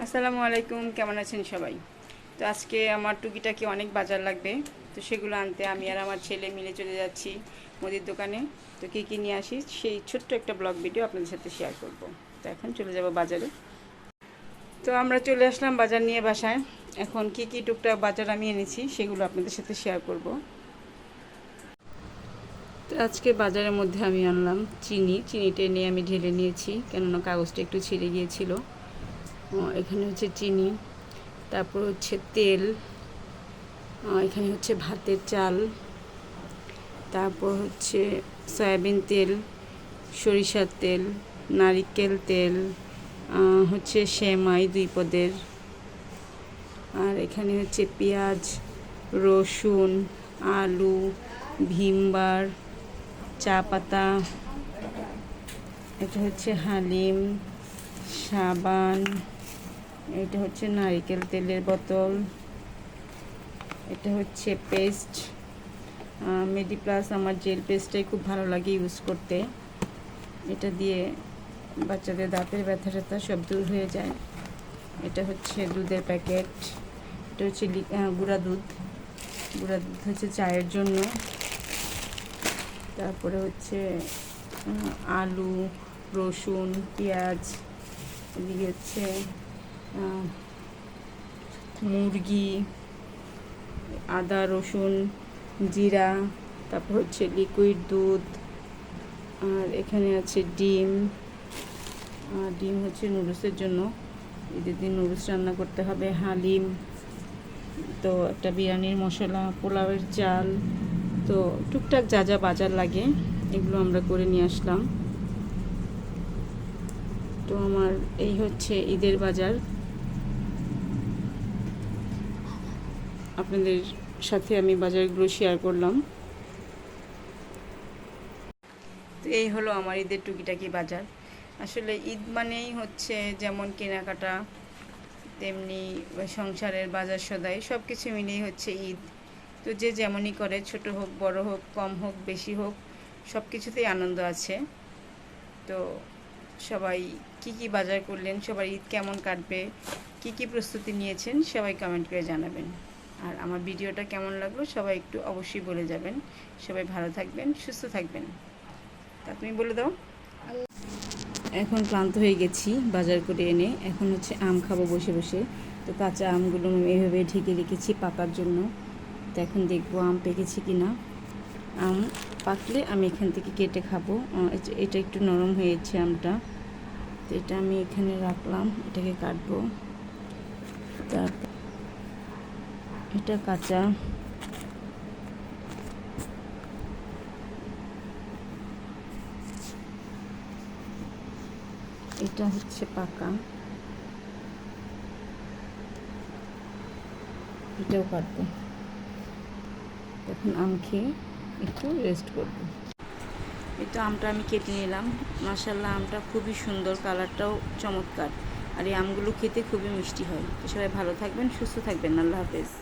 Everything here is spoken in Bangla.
আসসালামু আলাইকুম, কেমন আছেন সবাই? তো আজকে আমার টুকিটাকি অনেক বাজার লাগবে, তো সেগুলো আনতে আমি আর আমার ছেলে মিলে চলে যাচ্ছি মুদির দোকানে। তো কী কী নিয়ে আসি, সেই ছোট্ট একটা ব্লগ ভিডিও আপনাদের সাথে শেয়ার করব। তো এখন চলে যাব বাজারে। তো আমরা চলে আসলাম বাজার নিয়ে বাসায়। এখন কি কি টুকটাক বাজার আমি এনেছি, সেগুলো আপনাদের সাথে শেয়ার করব। তো আজকে বাজারের মধ্যে আমি আনলাম চিনি। চিনিটা নিয়ে আমি ঢেলে নিয়েছি, কেননা কাগজটা একটু ছিঁড়ে গিয়েছিল। এখানে হচ্ছে চিনি, তারপর হচ্ছে তেল এখানে হচ্ছে ভাতের চাল, তারপর হচ্ছে সয়াবিন তেল, সরিষার তেল, নারিকেল তেল হচ্ছে সেমাই দুই পদের, আর এখানে হচ্ছে পেঁয়াজ, রসুন, আলু, ভিমবার চা পাতা এটা হচ্ছে হালিম, সাবান এটা হচ্ছে নারিকেল তেলের বোতল। এটা হচ্ছে পেস্ট। মেডি প্লাস আমার জেল পেস্টটাই খুব ভালো লাগে ইউজ করতে। এটা দিয়ে বাচ্চাদের দাঁতের ব্যথা ট্যাথা সব দূর হয়ে যায়। এটা হচ্ছে দুধের প্যাকেট। এটা হচ্ছে গুঁড়া দুধ। গুঁড়া দুধ হচ্ছে চায়ের জন্য। তারপরে হচ্ছে, আলু, রসুন, পেঁয়াজ, এদিকে হচ্ছে মুরগি, আদা, রসুন, জিরা, তারপর হচ্ছে লিকুইড দুধ, আর এখানে আছে ডিম। আর ডিম হচ্ছে নুডলসের জন্য। ঈদের দিন নুডলস রান্না করতে হবে, হালিম, তো একটা বিরিয়ানির মশলা, পোলাওয়ের চাল, তো টুকটাক যা যা বাজার লাগে, এগুলো আমরা করে নিয়ে আসলাম। তো আমার এই হচ্ছে ঈদের বাজার। আপনাদের সাথে আমি বাজারগুলো শেয়ার করলাম। তো এই হলো আমার ঈদের টুকিটাকি বাজার। আসলে ঈদ মানেই হচ্ছে যেমন কেনাকাটা, তেমনি সংসারের বাজার সদাই সব কিছু মিলেই হচ্ছে ঈদ। তো যে যেমনই করে, ছোট হোক, বড় হোক, কম হোক, বেশি হোক সব কিছুতেই আনন্দ আছে। তো সবাই কি কি বাজার করলেন, সবার ঈদ কেমন কাটবে, কি কি প্রস্তুতি নিয়েছেন, সবাই কমেন্ট করে জানাবেন। আর আমার ভিডিওটা কেমন লাগল সবাই একটু অবশ্যই বলে যাবেন। সবাই ভালো থাকবেন, সুস্থ থাকবেন। তা তুমি বলে দাও। এখন ক্লান্ত হয়ে গেছি বাজার করে এনে। এখন হচ্ছে আম খাব বসে বসে। তো কাঁচা আমগুলো আমি এভাবে ঢেকে রেখেছি পাকার জন্য। তো এখন দেখব আম পেকেছে কি না আম পাকলে আমি এখান থেকে কেটে খাব। এটা- এটা একটু নরম হয়েছে আমটা। তো এটা আমি এখানে রাখলাম, এটাকে কাটবো। তারপর এটা কাঁচা। এটা হচ্ছে পাকা। এটাও কাটবো। এখন আম খেয়ে একটু রেস্ট করব। এটা আমটা আমি কেটে নিলাম। মাসাল্লাহ আমটা খুবই সুন্দর, কালারটাও চমৎকার। আর এই আমগুলো খেতে খুবই মিষ্টি হয়। সবাই ভালো থাকবেন, সুস্থ থাকবেন। আল্লাহ হাফেজ।